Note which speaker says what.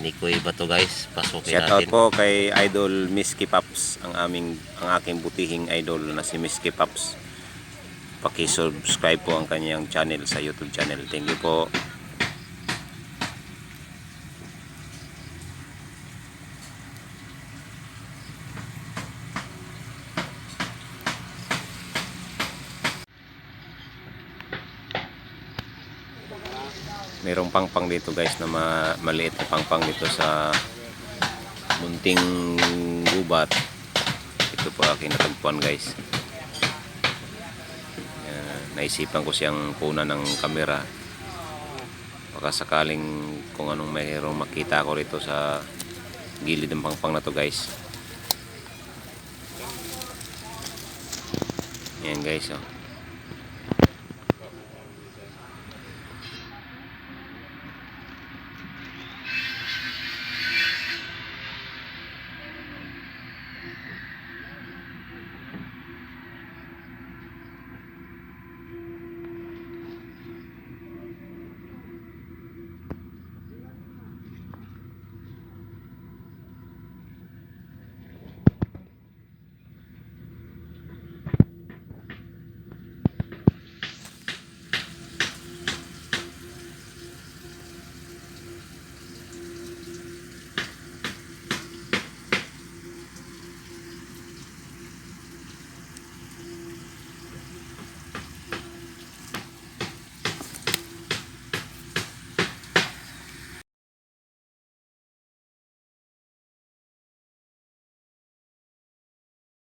Speaker 1: ni Kuya Bato guys. Pasukin
Speaker 2: Shout out
Speaker 1: natin.
Speaker 2: po kay Idol Miski Pops, ang aming ang aking butihing idol na si Miski Pops. Paki-subscribe po ang kanyang channel sa YouTube channel. Thank you po. Merong pangpang dito guys na ma- maliit na pangpang dito sa munting gubat. Ito po aking natagpuan guys. Yan, naisipan ko siyang kuna ng kamera. Baka sakaling kung anong mayroong makita ko rito sa gilid ng pangpang na to guys. Yan guys oh.